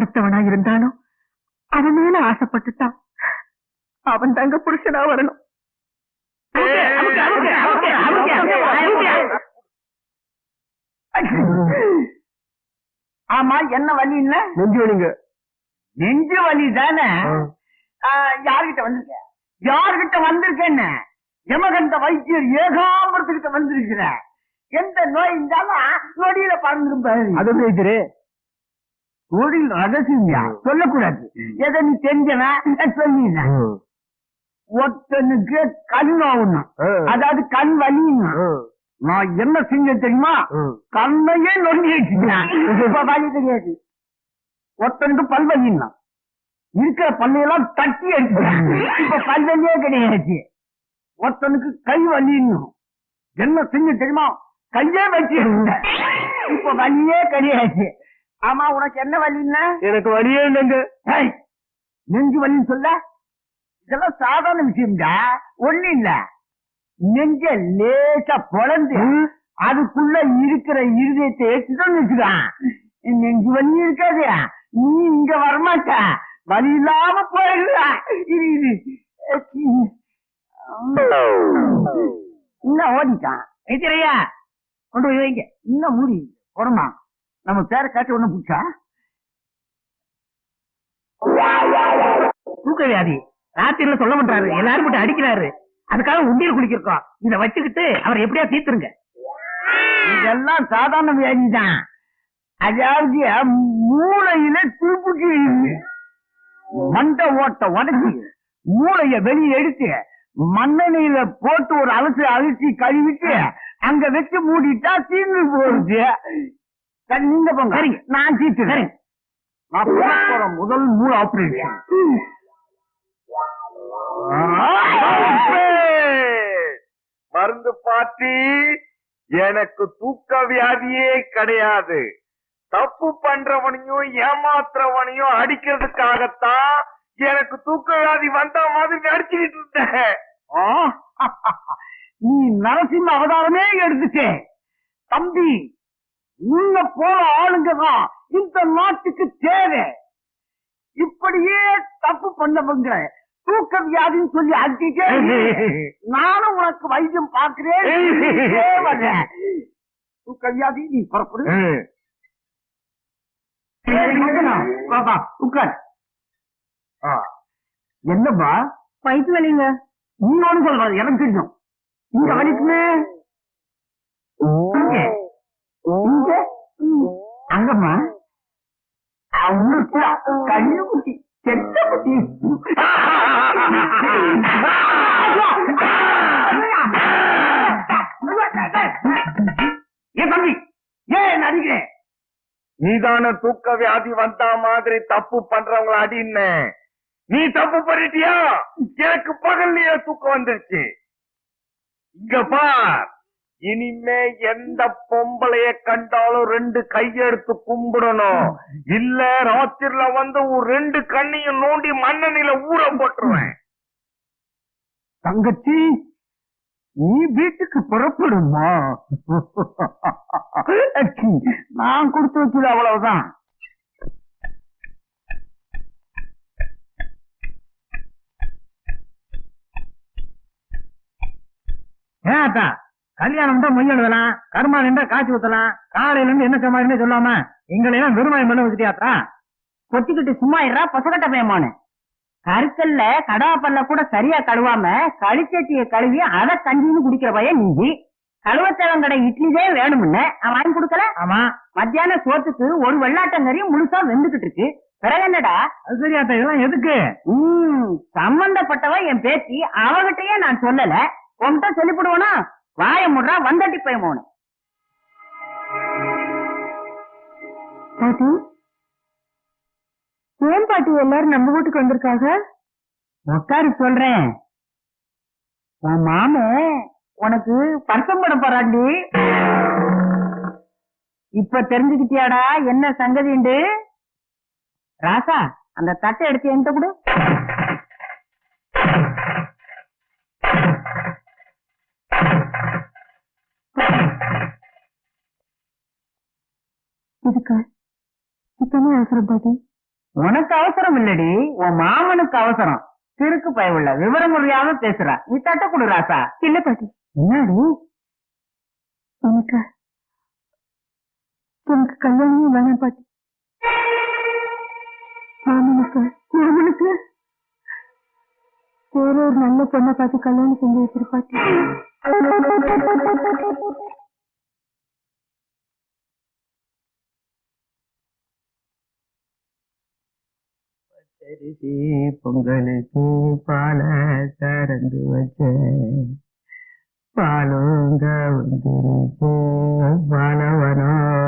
அடுத்தவனா இருந்தாலும் அவன் மேல ஆசைப்பட்டுட்டான் அவன் தங்க புருஷனா வரணும். ஆமா என்ன வலி இல்ல நெஞ்சு வலிங்க. நெஞ்சு வலி தானே? யாருகிட்ட வந்திருக்க? யாருகிட்ட வந்திருக்கேன்னு? யமகண்ட வைத்தியர் ஏகாம்பரத்துக்கிட்ட வந்திருக்கிற எந்த நோய் இருந்தாலும் நொடியில பறந்துடும் பாரு. அது வைத்திரு தொழில் ரகசியம்யா? சொல்லக்கூடாது. எதை நீ தெரிஞ்சனா சொல்லினா ஒருத்தனுக்கு கண் நோவுன்னா அதாவது கண் வலின்னா நான் என்ன செஞ்ச தெரியுமா? கண்ணையே நொண்டி வச்சுக்கிறேன் இப்ப வலி தெரியாது. ஒருத்தனுக்கு பல்வலின்னா இருக்கிற பல்லையெல்லாம் தட்டி அடிச்சுக்கிறேன் இப்ப பல்வலியே கிடையாது. ஒருத்தனுக்கு கை வலின்னும் என்ன செஞ்ச தெரியுமா? கையே வச்சு. இப்ப வலியே கிடையாது. ஆமா உனக்கு என்ன வலின்னா? எனக்கு வழியே இல்லைங்க. நெஞ்சு வலின்னு சொல்ல? இதெல்லாம் சாதாரண விஷயம்டா. ஒண்ணு இல்ல. நெஞ்ச லேசா பொழந்து அதுக்குள்ள இருக்கிற இருதயத்தை எடுத்துதான் வச்சுக்கான் நெஞ்சு வலி இருக்காது. நீ இங்க வரமாட்ட. வலி இல்லாம போயிடுற. இது இது இன்னும் ஓடிட்டான். எதிரையா கொண்டு போய் வைங்க. இன்னும் மூடி. போறமா நம்ம பேரை காட்டி ஒண்ணு புடிச்சா? தூக்க வியாதி. ராத்திரில சொல்ல பண்றாரு எல்லாரும் மட்டும் அடிக்கிறாரு. அதுக்காக உண்டியல் குளிக்கிறோம் இத வச்சுக்கிட்டு அவர் எப்படியா தீர்த்துருங்க. இதெல்லாம் சாதாரண வியாதி தான் அதாவது மூளையில துருப்புக்கு மண்டை ஓட்ட உடச்சி மூளைய வெளியே எடுத்து மண்ணெண்ணில போட்டு ஒரு அலசி அழிச்சு கழுவிட்டு அங்க வச்சு மூடிட்டா தீர்ந்து போறது நீங்க போங்க. சரிங்க. நான் தீர்த்து சரிங்க. நான் போற முதல் மூணு ஆபரேஷன் மருந்து பாட்டி எனக்கு தூக்க வியாதியே கிடையாது. தப்பு பண்றவனையும் ஏமாத்துறவனையும் அடிக்கிறதுக்காகத்தான் எனக்கு தூக்க வியாதி வந்த மாதிரி நடிச்சுக்கிட்டு இருந்தேன். நீ நரசிம்ம அவதாரமே எடுத்துட்டே தம்பி உள்ள போற ஆளுங்க தான் இந்த நாட்டுக்கு தேவை. இப்படியே தப்பு பண்ணவங்க தூக்க வியாதின்னு சொல்லி இரு. நானும் உனக்கு வைத்தியம் பார்க்கிறேன். தூக்க வியாதி நீ புறப்படு. உட்கார். ஆ, என்னப்பா வயிற்று வலிங்க. நீ ஒண்ணு சொல்றது எனக்கு தெரியும். இங்க வலிக்குமே. இங்க? அங்கம்மா அவனுக்கு கண்ணு குட்டி செத்த குட்டி ஏன் தம்பி? ஏன் நடிக்கிறேன் நீதான தூக்க வியாதி வந்த மாதிரி தப்பு பண்றவங்கள அடின்னு. நீ தப்பு பண்ணிட்டியா? எனக்கு பகல்லையே தூக்கம் வந்துருச்சு. இங்க பார். இனிமே எந்த பொம்பளைய கண்டாலும் ரெண்டு கையெடுத்து கும்பிடணும். இல்ல ராத்திரில வந்து ஒரு ரெண்டு கண்ணையும் நோண்டி மண்ணெண்ணில ஊற போட்டுருவேன். தங்கச்சி நீ வீட்டுக்கு புறப்படுமா? நான் கொடுத்து வச்சது அவ்வளவுதான். ஏன் அதான் கல்யாணம் தான் மொய் எழுதலாம் கருமா நின்றா காய்ச்சி ஊத்தலாம் காலையில இருந்து என்ன சமாளின்னு சொல்லாம எங்களை எல்லாம் வெறுமாயம் பண்ண வச்சுட்டியாத்தா கொத்திக்கிட்டு சும்மா இருறா பசகட்ட பயமானு கருக்கல்ல கடா பல்ல கூட சரியா கழுவாம களிச்சட்டிய கழுவி அத கஞ்சின்னு குடிக்கிற பையன் நீ கழுவத்தவன் கடை இட்லிதே வேணும்னு. அவன் வாங்கி கொடுக்கல. ஆமா. மத்தியான சோத்துக்கு ஒரு வெள்ளாட்டங்கறி முழுசா வெந்துகிட்டு இருக்கு. பிறகு என்னடா? சரியாத்தா இதெல்லாம் எதுக்கு? ம், சம்பந்தப்பட்டவ என் பேத்தி அவகிட்டயே நான் சொல்லல. உன்கிட்ட சொல்லிவிடுவனா? வாய முடுறா வந்தட்டி பயமோனு பாட்டி ஏன் பாட்டி எல்லாரும் நம்ம வீட்டுக்கு வந்திருக்காங்க? உட்காரு சொல்றேன். உன் மாமு உனக்கு பரிசம் படம் போறாண்டி. இப்ப தெரிஞ்சுக்கிட்டியாடா என்ன சங்கதிண்டு ராசா அந்த தட்டை எடுத்து என்கிட்ட கொடு. அவசரம் பாட்டி. உனக்கு அவசரம் இல்லடி. உன் மாமனுக்கு அவசரம். திருக்கு பயவுள்ள விவரம் முடியாம பேசுறா. நீ தட்ட கொடு ராசா. இல்ல பாட்டி. என்னடி? எனக்கு எனக்கு கல்யாணமே வேணாம் பாட்டி. மாமனுக்கு மாமனுக்கு. வேற ஒரு நல்ல பொண்ணை பார்த்து கல்யாணம் செஞ்சு வச்சிரு பாட்டி பொங்கலுக்கு பால கறந்து வச்ச. பாலுங்க வந்துருச்சு பாலவனம்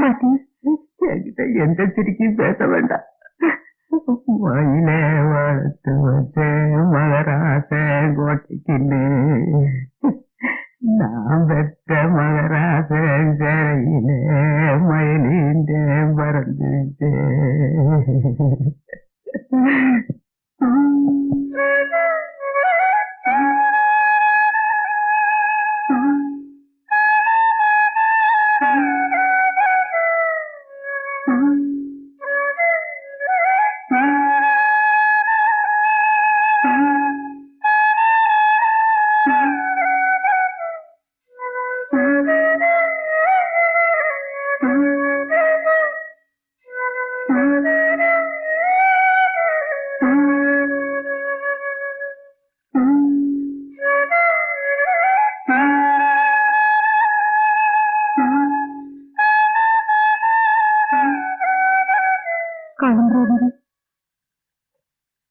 பாட்டி என்கிட்ட எந்த சிரிக்கும் பேச வேண்டாம். மயில வளர்த்து வச்சேன் மகராச கோட்டைக்குன்னு நான் பெற்ற மகராச சிறையிலே மயிலின்றே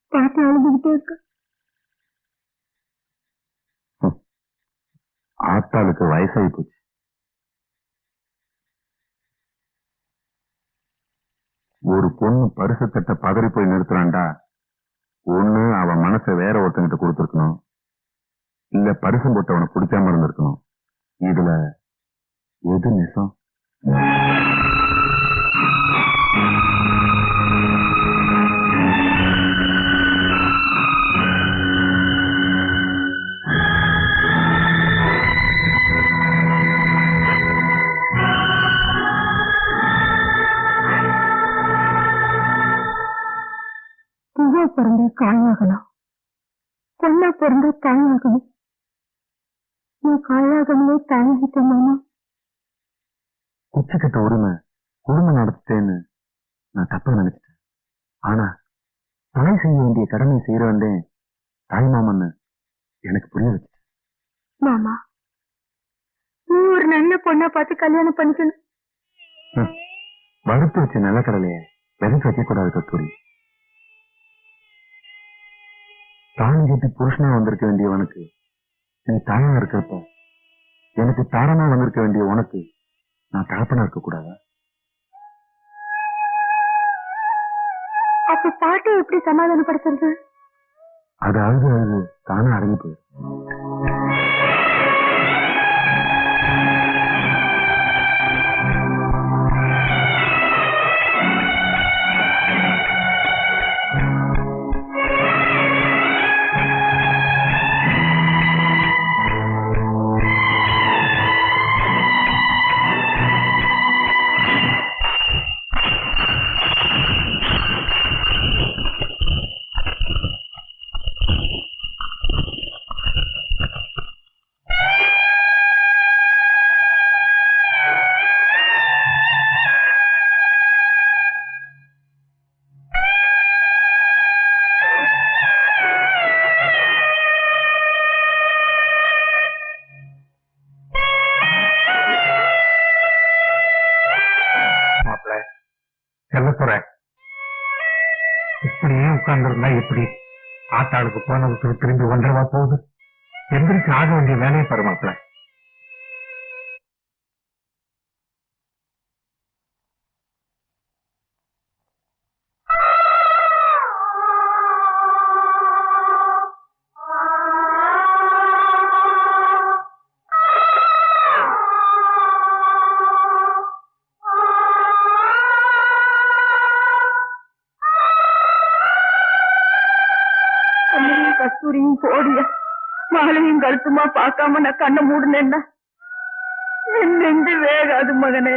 பாட்டி அழுதுகிட்டே இருக்க. ஆத்தாளுக்கு வயசாகி போச்சு. ஒரு பொண்ணு பரிசு தட்ட பதறி போய் நிறுத்துறான்டா. ஒண்ணு அவன் மனசை வேற ஒருத்தங்கிட்ட கொடுத்துருக்கணும். இல்ல பரிசு போட்டவனை பிடிக்காம இருந்திருக்கணும். இதுல எது நிசம்? பிறந்த காயாகலாம் பொண்ணா பிறந்த தாயாகணும் நான் காயாகணுமே தாயாகிட்டேன் உச்சக்கட்ட உரிமை உரிமை நடத்துட்டேன்னு நான் தப்பா நினைச்சிட்டேன். ஆனா தாய் செய்ய வேண்டிய கடமை செய்யற வந்தேன் தாய் மாமன்னு எனக்கு புரிய வச்சுட்டேன். மாமா நீ ஒரு நல்ல பொண்ணா பார்த்து கல்யாணம் பண்ணிக்கணும். வறுத்து வச்ச நிலக்கடலைய விதைச்சு வைக்க கூடாது கத்தூரி தாலி கட்டி புருஷனா வந்திருக்க வேண்டியவனுக்கு நீ தாயா இருக்கிறப்ப எனக்கு தாரமா வந்திருக்க வேண்டிய உனக்கு நான் தகப்பனா இருக்க கூடாதா? அப்ப பாட்டை எப்படி சமாதானப்படுத்துறது? அது அழுது அழுது தானே அடங்கி போயிடும். இப்படியே உட்கார்ந்துருந்தா எப்படி? ஆத்தாளுக்கு போனதுக்கு திரும்பி ஒன்றரவா போகுது? எந்திரிச்சு ஆக வேண்டிய வேலையை பாரு காலையும் கழுத்துமா பார்க்காம நான் கண்ணை மூடுனேன்னா? என் நெஞ்சு வேகாது மகனே.